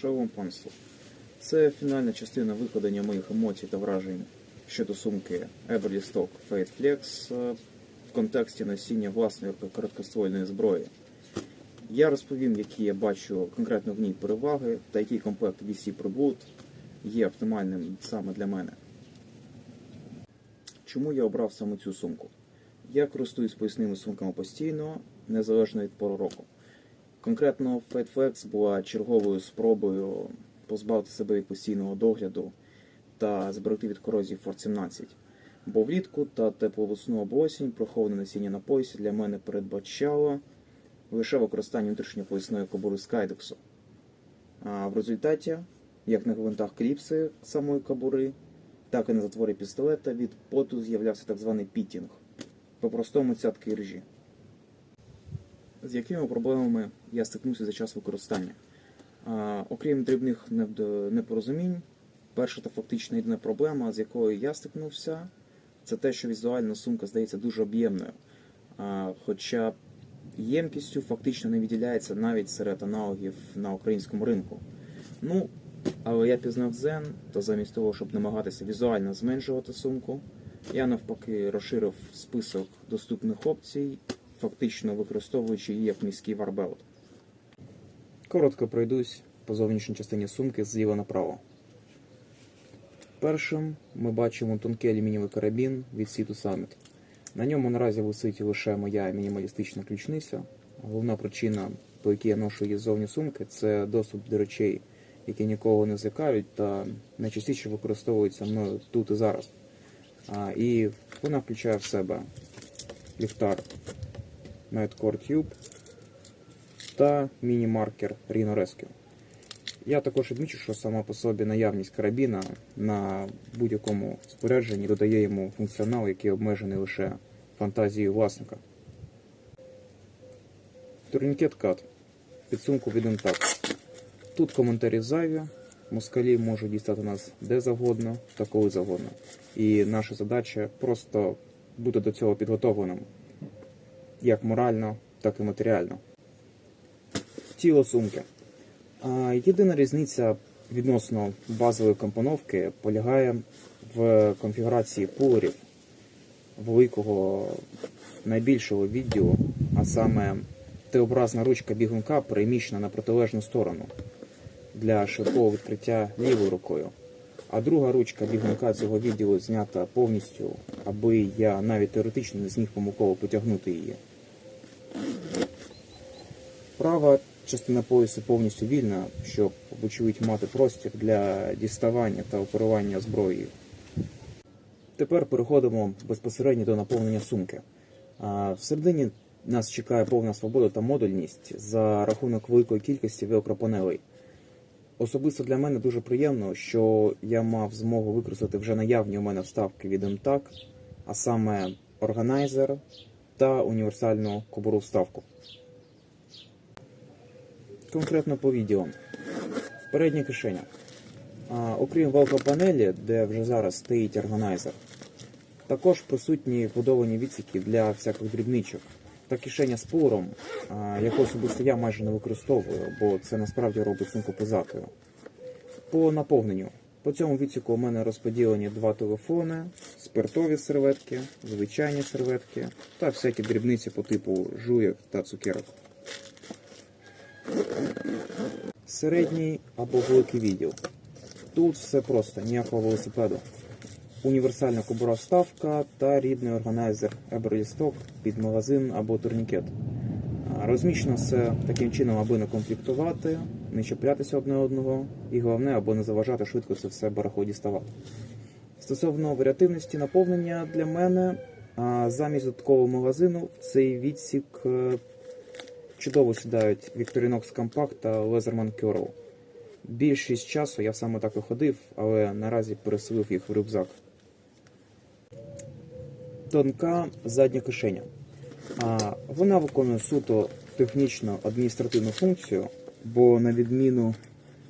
Шалом панство. Це фінальна частина викладення моїх емоцій та вражень щодо сумки Everly Stock Fate Flex е, в контексті носіння власної короткоствольної зброї. Я розповім, які я бачу конкретно в ній переваги та який комплект VC Preboot є оптимальним саме для мене. Чому я обрав саме цю сумку? Я користуюсь поясними сумками постійно, незалежно від пору року. Конкретно Fat Flex була черговою спробою позбавити себе від постійного догляду та зберегти від корозії Ford 17. Бо влітку та теплу весну або осінь проховане насіння на поясі для мене передбачало лише використання внутрішньополісної кобури Skydex. А в результаті, як на гвинтах кліпси самої кобури, так і на затворі пістолета від поту з'являвся так званий пітінг, по-простому цятки ржі. З якими проблемами я стикнувся за час використання? Окрім дрібних непорозумінь, перша та фактично єдина проблема, з якою я стикнувся, це те, що візуально сумка здається дуже об'ємною. Хоча ємкістю фактично не відділяється навіть серед аналогів на українському ринку. Ну, але я пізнав Zen, то замість того, щоб намагатися візуально зменшувати сумку, я навпаки розширив список доступних опцій, фактично використовуючи її як міський варбелт. Коротко пройдусь по зовнішній частині сумки зліва направо. Першим ми бачимо тонкий алюмінієвий карабін від Situ Summit. На ньому наразі висить лише моя мінімалістична ключниця. Головна причина, по якій я ношу її ззовні сумки, це доступ до речей, які нікого не злякають та найчастіше використовуються мною тут і зараз. І вона включає в себе ліхтар Nightcore Tube та міні-маркер Rhino Rescue. Я також відмічу, що сама по собі наявність карабіна на будь-якому спорядженні додає йому функціонал, який обмежений лише фантазією власника. Турнікет кат. Підсумку від так. Тут коментарі зайві. Москалі можуть дістати нас де завгодно та коли завгодно. І наша задача просто бути до цього підготовленим як морально, так і матеріально. Тіло сумки. Єдина різниця відносно базової компоновки полягає в конфігурації пулерів великого найбільшого відділу, а саме Т-образна ручка бігунка переміщена на протилежну сторону для швидкого відкриття лівою рукою. А друга ручка бігунка цього відділу знята повністю, аби я навіть теоретично не зміг помилково потягнути її. Права частина поясу повністю вільна, щоб, вочевидь, мати простір для діставання та оперування зброєю. Тепер переходимо безпосередньо до наповнення сумки. Всередині нас чекає повна свобода та модульність за рахунок великої кількості велкропанелей. Особисто для мене дуже приємно, що я мав змогу використати вже наявні у мене вставки від MTAC, а саме органайзер та універсальну кобуру вставку. Конкретно по відео. Передня кишеня. А, окрім велкропанелі, де вже зараз стоїть органайзер, також присутні вбудовані відсіки для всяких дрібничок. Та кишеня з пуром, а, яку особисто я майже не використовую, бо це насправді робить сумку позатою. По наповненню. По цьому відсіку у мене розподілені два телефони, спиртові серветки, звичайні серветки та всякі дрібниці по типу жуєк та цукерок. Середній або великий відділ. Тут все просто, ніякого велосипеду. Універсальна кобура вставка та рідний органайзер Stock під магазин або турнікет. Розміщено все таким чином, аби не конфліктувати, не чіплятися одне одного, і головне, аби не заважати швидко це все барахло діставати. Стосовно варіативності наповнення для мене, замість додаткового магазину в цей відсік е, чудово сідають Victorinox Compact та Leatherman Curl. Більшість часу я саме так і ходив, але наразі переселив їх в рюкзак. Тонка задня кишеня. Вона виконує суто технічно адміністративну функцію, бо на відміну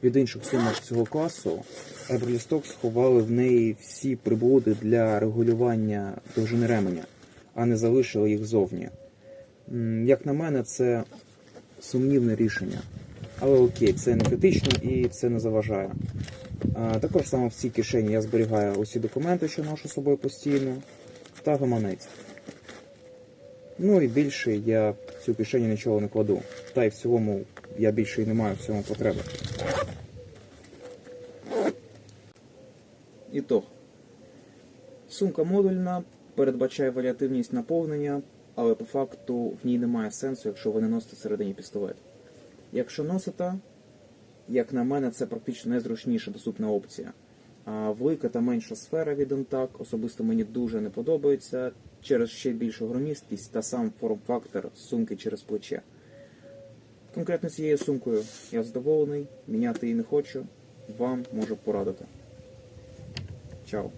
від інших сумок цього класу, Everly сховали в неї всі приблуди для регулювання довжини ременя, а не залишили їх зовні. Як на мене, це сумнівне рішення. Але окей, це не критично і це не заважає. Також саме в цій кишені я зберігаю усі документи, що ношу з собою постійно, та гаманець. Ну і більше я в цю кишеню нічого не кладу. Та й в цілому я більше і не маю в цьому потреби. Ітог. Сумка модульна, передбачає варіативність наповнення, але по факту в ній немає сенсу, якщо ви не носите всередині пістолет. Якщо носите, як на мене, це практично найзручніша доступна опція. А велика та менша сфера від Intac особисто мені дуже не подобається через ще більшу громісткість та сам форм-фактор сумки через плече. Конкретно цією сумкою я задоволений, міняти її не хочу, вам можу порадити. Чао.